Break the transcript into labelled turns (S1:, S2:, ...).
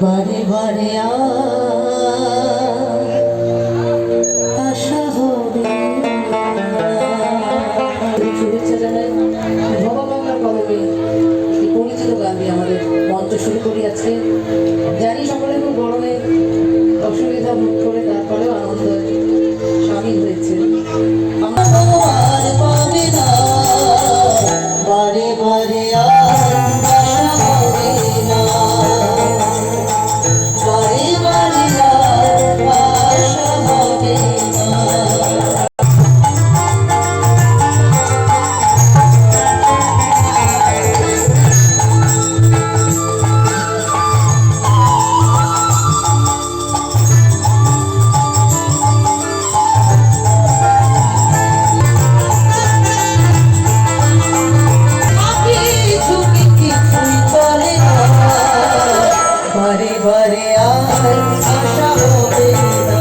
S1: বারে বারে আশা হবে।
S2: শুভেচ্ছা জানাই ভগবান কলমে পরিচিত গান দিয়ে আমাদের মঞ্চ শুরু করি আজকে।
S1: আশা হবে।